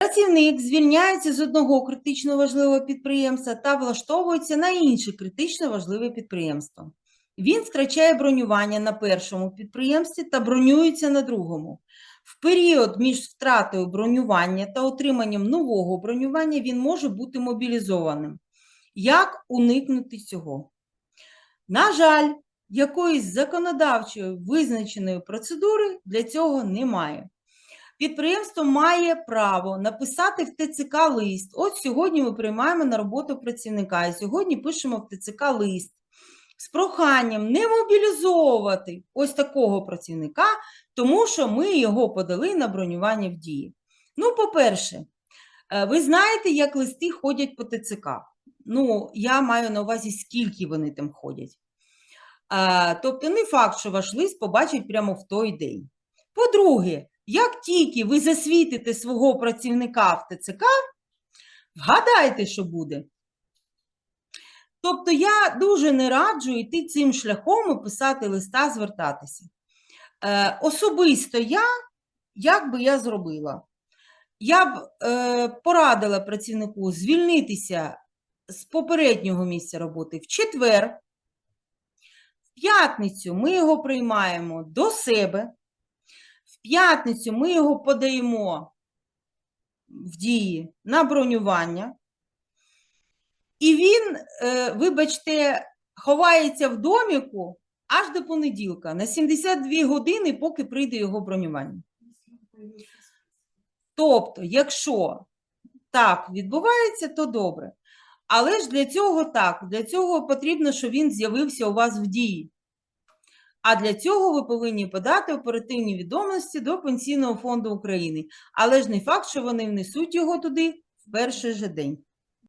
Працівник звільняється з одного критично важливого підприємства та влаштовується на інше критично важливе підприємство. Він втрачає бронювання на першому підприємстві та бронюється на другому. В період між втратою бронювання та отриманням нового бронювання він може бути мобілізованим. Як уникнути цього? На жаль, якоїсь законодавчої визначеної процедури для цього немає. Підприємство має право написати в ТЦК лист. От сьогодні ми приймаємо на роботу працівника, і сьогодні пишемо в ТЦК лист з проханням не мобілізовувати ось такого працівника, тому що ми його подали на бронювання в дії. Ну, по-перше, е, ви знаєте, як листи ходять по ТЦК. Ну, я маю на увазі, скільки вони там ходять. Е, Тобто, не факт, що ваш лист побачать прямо в той день. По-друге, як тільки ви засвітите свого працівника в ТЦК, вгадайте, що буде. Тобто я дуже не раджу йти цим шляхом і писати листа, звертатися. Е, особисто я, як би я зробила? Я б е, порадила працівнику звільнитися з попереднього місця роботи в четвер. В п'ятницю ми його приймаємо до себе. П'ятницю ми його подаємо в дії на бронювання. І він, е, вибачте, ховається в доміку аж до понеділка на 72 години, поки прийде його бронювання. Тобто, якщо так відбувається, то добре. Але ж для цього так, для цього потрібно, щоб він з'явився у вас в дії. А для цього ви повинні подати оперативні відомості до Пенсійного фонду України. Але ж не факт, що вони внесуть його туди в перший же день.